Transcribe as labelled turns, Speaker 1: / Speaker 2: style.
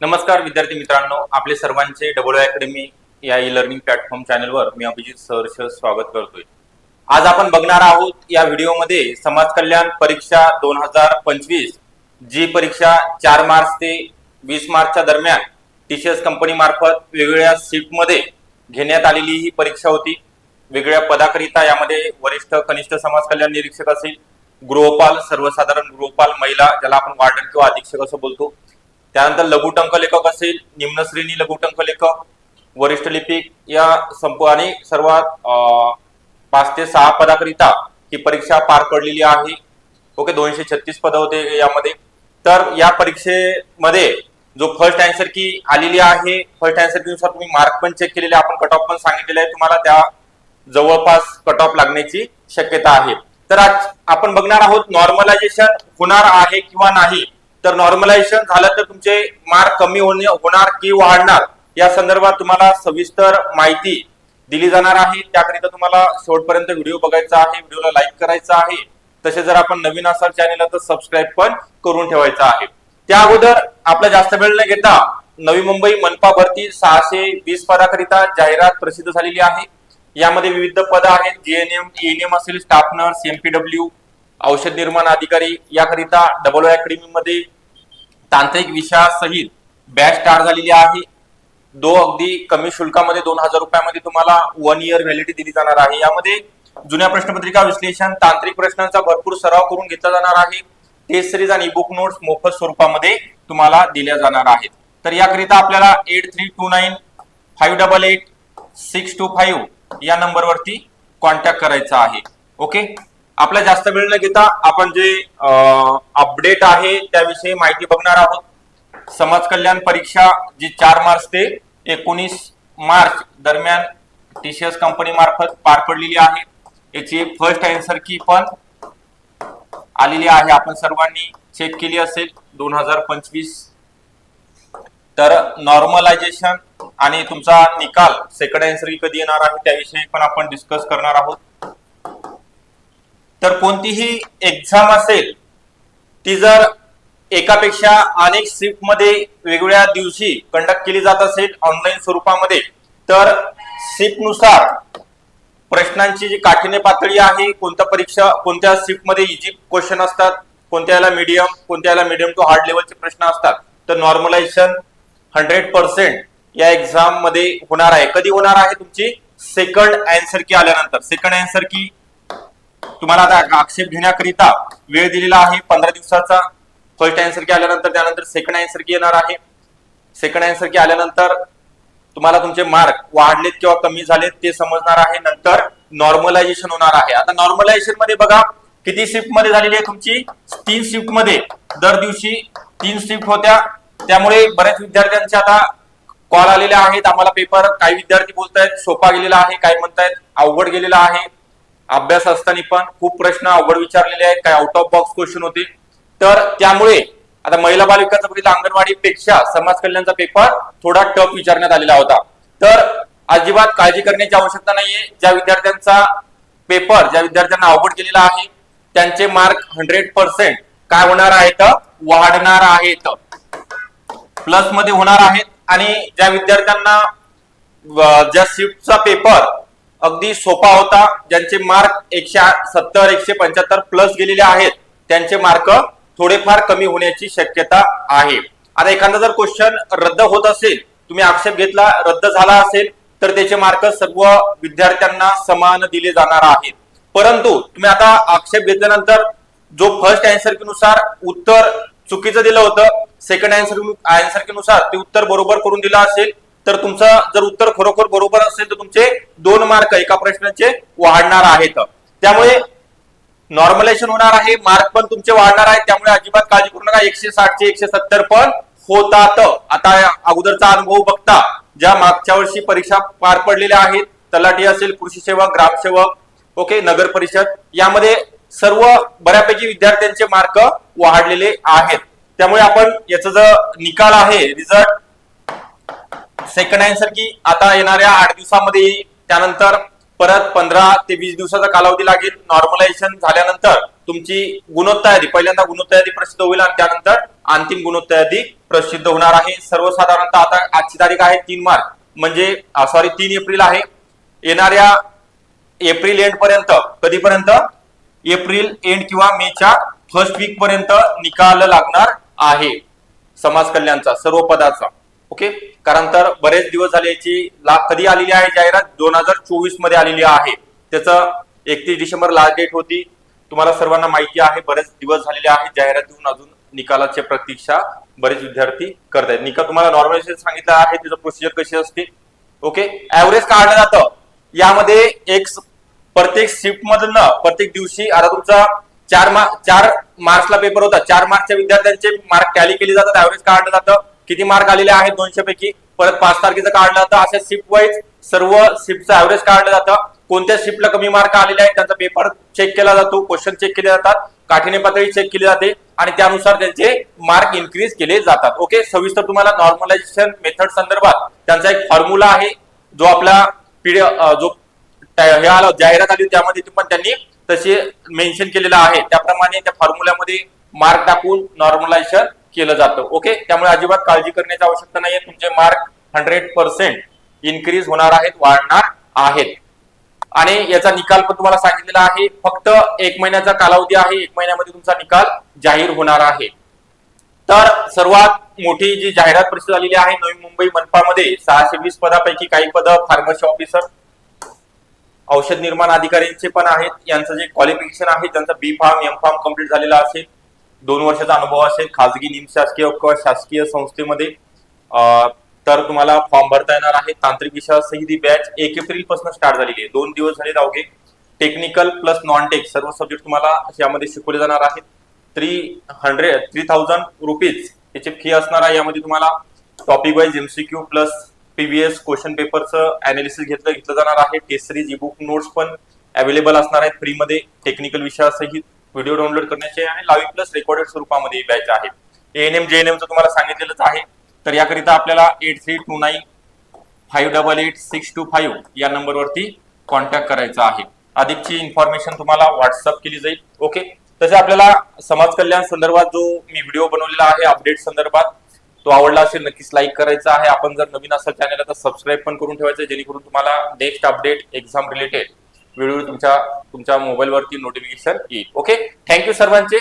Speaker 1: नमस्कार विद्यार्थी मित्रांनो. आपले सर्वांचे डबल अकॅडमी या ई लर्निंग प्लॅटफॉर्म चॅनलवर मी अभिजित सहर्ष स्वागत करतोय. आज आपण बघणार आहोत या व्हिडिओमध्ये समाज कल्याण परीक्षा दोन हजार पंचवीस जी परीक्षा चार मार्च ते वीस मार्चच्या दरम्यान टीसीएस कंपनी मार्फत वेगवेगळ्या सीटमध्ये घेण्यात आलेली ही परीक्षा होती. वेगळ्या पदाकरिता यामध्ये वरिष्ठ कनिष्ठ समाज कल्याण निरीक्षक असेल गृहपाल सर्वसाधारण गृहपाल महिला ज्याला आपण वार्डन किंवा अधीक्षक असं बोलतो त्यानंतर लघुटंक लेखक असेल निम्नश्रेणी लघुटंक लेखक वरिष्ठ लिपिक या संपू आणि सर्वात पाच ते सहा पदाकरिता ही परीक्षा पार पडलेली आहे. ओके दोनशे छत्तीस पद होते यामध्ये. तर या परीक्षेमध्ये जो फर्स्ट अँसर की आलेली आहे फर्स्ट अँसरनुसार तुम्ही मार्क पण चेक केलेले आपण कट ऑफ पण सांगितलेले आहे. तुम्हाला त्या जवळपास कट ऑफ लागण्याची शक्यता आहे. तर आज आपण बघणार आहोत नॉर्मलायझेशन होणार आहे किंवा नाही. तर नॉर्मलायझेशन झालं तर तुमचे मार्क कमी होणे होणार की वाढणार या संदर्भात तुम्हाला सविस्तर माहिती दिली जाणार आहे. त्याकरिता तुम्हाला शेवटपर्यंत व्हिडिओ बघायचा आहे व्हिडिओला लाईक करायचा आहे. तसे जर आपण नवीन असाल चॅनेलला तर सबस्क्राईब पण करून ठेवायचा आहे. त्या अगोदर आपला जास्त वेळ न घेता नवी मुंबई मनपा भरती सहाशे वीस पदाकरिता जाहिरात प्रसिद्ध झालेली आहे. यामध्ये विविध पद आहेत. जीएनएम एएनएम असेल स्टाफ नर्स एमपीडब्ल्यू औषध निर्माण अधिकारी याकरिता डबल अकॅडमी मध्ये तांत्रिक विषयासहित बॅच स्टार्ट झालेली आहे. दो अगदी कमी शुल्कामध्ये दोन हजार रुपयामध्ये तुम्हाला वन इयर व्हॅलिडिटी दिली जाणार आहे. यामध्ये जुन्या प्रश्नपत्रिका विश्लेषण तांत्रिक प्रश्नांचा भरपूर सराव करून घेतला जाणार आहे. टेस्ट सिरीज आणि बुक नोट्स मोफत स्वरूपामध्ये तुम्हाला दिल्या जाणार आहेत. तर याकरिता आपल्याला eight three two nine five double eight six two five या नंबरवरती कॉन्टॅक्ट करायचा आहे. ओके आपला जास्त वेळ न घेता आपण जे अपडेट आहे त्याविषयी माहिती बघणार आहोत. समाज कल्याण परीक्षा जी चार मार्च ते एकोणीस मार्च दरम्यान टीसीएस कंपनी मार्फत पार पडलेली आहे. याची फर्स्ट अँसर की पण आलेली आहे. आपण सर्वांनी चेक केली असेल दोन हजार पंचवीस. तर नॉर्मलायझेशन आणि तुमचा निकाल सेकंड अँसर की कधी येणार आहे त्याविषयी पण आपण डिस्कस करणार आहोत. तर कोणतीही एक्झाम असेल ती जर एकापेक्षा अनेक शिफ्टमध्ये वेगवेगळ्या दिवशी कंडक्ट केली जात असेल ऑनलाईन स्वरूपामध्ये तर शिफ्टनुसार प्रश्नांची जी काठीण्य पातळी आहे कोणत्या परीक्षा कोणत्या शिफ्टमध्ये क्वेश्चन असतात कोणत्याला मीडियम कोणत्याला मीडियम टू हार्ड लेवलचे प्रश्न असतात तर नॉर्मलायझेशन हंड्रेड पर्सेंट या एक्झाममध्ये होणार आहे. कधी होणार आहे तुमची? सेकंड अँसर की आल्यानंतर. सेकंड अँसर की तुम्हाला आता आक्षेप घेण्याकरिता वेळ दिलेला आहे. पंधरा दिवसाचा फर्स्ट अँसर की आल्यानंतर त्यानंतर सेकंड अँसर की येणार आहे. सेकंड अँसर की आल्यानंतर तुम्हाला तुमचे मार्क वाढलेत किंवा कमी झालेत ते समजणार आहे. नंतर नॉर्मलायझेशन होणार आहे. आता नॉर्मलायझेशनमध्ये बघा किती शिफ्टमध्ये झालेली आहे तुमची? तीन शिफ्टमध्ये. दर दिवशी तीन शिफ्ट होत्या. त्यामुळे बऱ्याच विद्यार्थ्यांचे आता कॉल आलेले आहेत. आम्हाला पेपर काही विद्यार्थी बोलतायत सोपा गेलेला आहे काही म्हणतायत अवघड गेलेला आहे. अभ्यास असताना पण खूप प्रश्न अवघड विचारलेले आहेत काही आउट ऑफ बॉक्स क्वेश्चन होते. तर त्यामुळे आता महिला बाल विकास बघितलं अंगणवाडी पेक्षा समाज कल्याणचा पेपर थोडा टफ विचारण्यात आलेला होता. तर अजिबात काळजी करण्याची आवश्यकता नाहीये. ज्या विद्यार्थ्यांचा पेपर ज्या विद्यार्थ्यांना अवघड केलेला आहे त्यांचे मार्क हंड्रेड पर्सेंट काय होणार आहेत? वाढणार आहेत. प्लसमध्ये होणार आहेत. आणि ज्या विद्यार्थ्यांना ज्या शिफ्टचा पेपर अगदी सोपा होता. ज्यांचे मार्क एकशे सत्तर एकशे पंच्याहत्तर प्लस गेलेले आहेत त्यांचे मार्क थोडेफार कमी होण्याची शक्यता आहे. आता एखादा जर क्वेश्चन रद्द होत असेल तुम्ही आक्षेप घेतला रद्द झाला असेल तर त्याचे मार्क सर्व विद्यार्थ्यांना समान दिले जाणार आहेत. परंतु तुम्ही आता आक्षेप घेतल्यानंतर जो फर्स्ट अँसरनुसार उत्तर चुकीचं दिलं होतं सेकंड अँसर अँसरनुसार ते उत्तर बरोबर करून दिलं असेल तर तुमचं जर उत्तर खरोखर बरोबर असेल तर तुमचे दोन मार्क एका प्रश्नाचे वाढणार आहेत. त्यामुळे नॉर्मलायझेशन होणार आहे मार्क पण तुमचे वाढणार आहेत त्यामुळे अजिबात काळजी करू नका. एकशे साठचे एकशे सत्तर पण होतात. आता अगोदरचा अनुभव बघता ज्या मागच्या वर्षी परीक्षा पार पडलेल्या आहेत तलाठी असेल कृषी सेवक ग्रामसेवक ओके नगर परिषद यामध्ये सर्व बऱ्यापैकी विद्यार्थ्यांचे मार्क वाढलेले आहेत. त्यामुळे आपण याचा जो निकाल आहे रिझल्ट सेकंड अँसर की आता येणाऱ्या आठ दिवसामध्ये त्यानंतर परत पंधरा ते वीस दिवसाचा कालावधी लागेल. नॉर्मलायझेशन झाल्यानंतर तुमची गुणवत्ता यादी पहिल्यांदा गुणवत्ता यादी प्रसिद्ध होईल आणि त्यानंतर अंतिम गुणवत्ता यादी प्रसिद्ध होणार आहे. सर्वसाधारणतः आता आजची तारीख आहे तीन मार्च म्हणजे सॉरी तीन एप्रिल आहे. येणाऱ्या एप्रिल एंड पर्यंत कधीपर्यंत? एप्रिल एंड किंवा मेच्या फर्स्ट वीक पर्यंत निकाल लागणार आहे. समाज कल्याणचा सर्व पदाचा. ओके? कारण तर बरेच दिवस झाले याची कधी आलेली आहे जाहिरात? दोन हजार चोवीसमध्ये आलेली आहे. त्याचं एकतीस डिसेंबर लास्ट डेट होती. तुम्हाला सर्वांना माहिती आहे बरेच दिवस झालेले आहेत जाहिरात देऊन अजून निकालाची प्रतीक्षा बरेच विद्यार्थी करत आहेत. निकाल तुम्हाला नॉर्मलायझेशन सांगितलं आहे त्याचं प्रोसिजर कशी असते? ओके? ऍव्हरेज काढलं जातं. यामध्ये एक प्रत्येक शिफ्ट मधनं प्रत्येक दिवशी आता तुमचा चार मार्च चार मार्चला पेपर होता. चार मार्चच्या विद्यार्थ्यांचे मार्क टॅली केले जातात ऍव्हरेज काढलं जातं. किती मार्क आलेले आहेत दोनशे पैकी परत पाच तारखेचं काढलं जातं. अशा शिफ्ट वाईज सर्व शिफ्टचं ऍव्हरेज काढलं जातं. कोणत्या शिफ्टला कमी मार्क आलेले आहेत त्यांचा पेपर चेक केला जातो. क्वेश्चन चेक केले जातात. काठीने पातळी चेक केली जाते. आणि त्यानुसार त्यांचे मार्क इन्क्रीज केले जातात. ओके सविस्तर तुम्हाला नॉर्मलायझेशन मेथड संदर्भात त्यांचा एक फॉर्म्युला आहे. जो आपला पीडी जो हे आला जाहिरात आली त्यामध्ये पण त्यांनी तसे मेन्शन केलेलं आहे. त्याप्रमाणे त्या फॉर्म्युल्यामध्ये मार्क टाकून नॉर्मलायझेशन केलं जातं. ओके त्यामुळे अजिबात काळजी करण्याची आवश्यकता नाहीये. तुमचे मार्क हंड्रेड पर्सेंट इन्क्रीज होणार आहेत वाढणार आहेत. आणि याचा निकाल पण तुम्हाला सांगितलेला आहे. फक्त एक महिन्याचा कालावधी आहे. एक महिन्यामध्ये तुमचा निकाल जाहीर होणार आहे. तर सर्वात मोठी जी जाहिरात प्रसिद्ध झालेली आहे नवी मुंबई मनपामध्ये सहाशे वीस पदापैकी काही पद फार्मसी ऑफिसर औषध निर्माण अधिकाऱ्यांचे पण आहेत. यांचं जे क्वालिफिकेशन आहे त्यांचा B pharm M pharm complete झालेला असेल. दोन वर्षाचा अनुभव असेल खाजगी निमशासकीय किंवा शासकीय संस्थेमध्ये तर तुम्हाला फॉर्म भरता येणार आहे. तांत्रिक विषयासही ही बॅच एक एप्रिलपासून स्टार्ट झालेली आहे. दोन दिवस झाले अवघे टेक्निकल प्लस नॉन टेक सर्व सब्जेक्ट तुम्हाला यामध्ये शिकवले जाणार आहेत. Three hundred three thousand rupees याची फी असणार आहे. यामध्ये तुम्हाला topic wise MCQ plus PVS question पेपरचं अनालिसिस घेतलं घेतलं जाणार आहे. Test series e book notes पण अवेलेबल असणार आहेत. फ्रीमध्ये टेक्निकल विषयासहित व्हिडिओ डाउनलोड करण्याचे आणि लाईव्ह प्लस रेकॉर्डेड स्वरूपामध्ये बॅच आहे. एएनएम जेएनएमचं तुम्हाला सांगितलेलंच आहे. तर याकरिता आपल्याला eight three two nine five double eight six two five या नंबरवरती कॉन्टॅक्ट करायचा आहे. अधिकची इन्फॉर्मेशन तुम्हाला व्हॉट्सअप केली जाईल. ओके तसे आपल्याला समाज कल्याण संदर्भात जो मी व्हिडिओ बनवलेला आहे अपडेट संदर्भात तो आवडला असेल नक्कीच लाईक करायचा आहे. आपण जर नवीन असाल चॅनलला तर सबस्क्राईब पण करून ठेवायचं जेणेकरून तुम्हाला नेक्स्ट अपडेट एक्झाम रिलेटेड वेळोवेळी तुमच्या तुमच्या मोबाईलवरती नोटिफिकेशन येईल. ओके थँक्यू सर्वांचे.